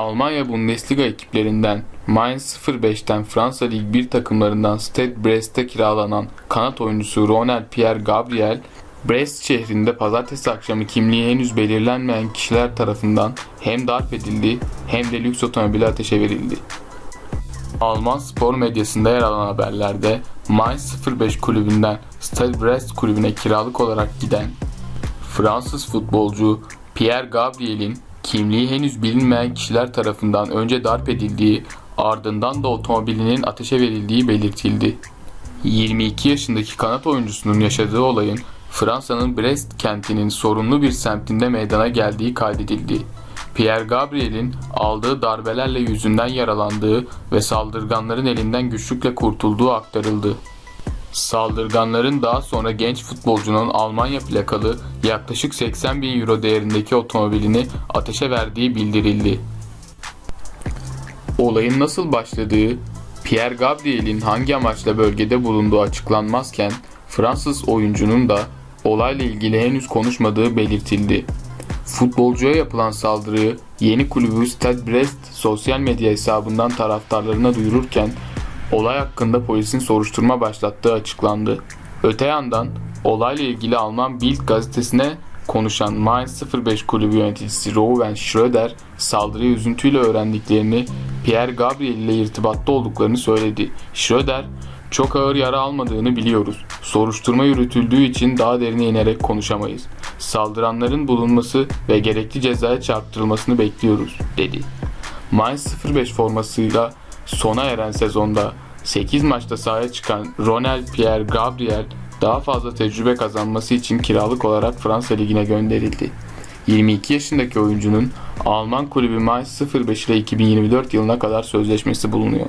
Almanya Bundesliga ekiplerinden Mainz 05'ten Fransa Lig 1 takımlarından Stade Brest'te kiralanan kanat oyuncusu Ronald Pierre Gabriel, Brest şehrinde pazartesi akşamı kimliği henüz belirlenmeyen kişiler tarafından hem darp edildi hem de lüks otomobili ateşe verildi. Alman spor medyasında yer alan haberlerde Mainz 05 kulübünden Stade Brest kulübüne kiralık olarak giden Fransız futbolcu Pierre Gabriel'in kimliği henüz bilinmeyen kişiler tarafından önce darp edildiği ardından da otomobilinin ateşe verildiği belirtildi. 22 yaşındaki kanat oyuncusunun yaşadığı olayın Fransa'nın Brest kentinin sorunlu bir semtinde meydana geldiği kaydedildi. Pierre Gabriel'in aldığı darbelerle yüzünden yaralandığı ve saldırganların elinden güçlükle kurtulduğu aktarıldı. Saldırganların daha sonra genç futbolcunun Almanya plakalı yaklaşık 80 bin euro değerindeki otomobilini ateşe verdiği bildirildi. Olayın nasıl başladığı, Pierre Gabriel'in hangi amaçla bölgede bulunduğu açıklanmazken Fransız oyuncunun da olayla ilgili henüz konuşmadığı belirtildi. Futbolcuya yapılan saldırıyı yeni kulübü Stade Brest sosyal medya hesabından taraftarlarına duyururken olay hakkında polisin soruşturma başlattığı açıklandı. Öte yandan olayla ilgili Alman Bild gazetesine konuşan Mainz 05 kulübü yöneticisi Rowan Schröder saldırıyı üzüntüyle öğrendiklerini Pierre Gabriel ile irtibatta olduklarını söyledi. Schröder çok ağır yara almadığını biliyoruz. Soruşturma yürütüldüğü için daha derine inerek konuşamayız. Saldıranların bulunması ve gerekli cezaya çarptırılmasını bekliyoruz, dedi. Mainz 05 formasıyla sona eren sezonda 8 maçta sahaya çıkan Ronald Pierre Gabriel daha fazla tecrübe kazanması için kiralık olarak Fransa Ligi'ne gönderildi. 22 yaşındaki oyuncunun Alman kulübü Mainz 05 ile 2024 yılına kadar sözleşmesi bulunuyor.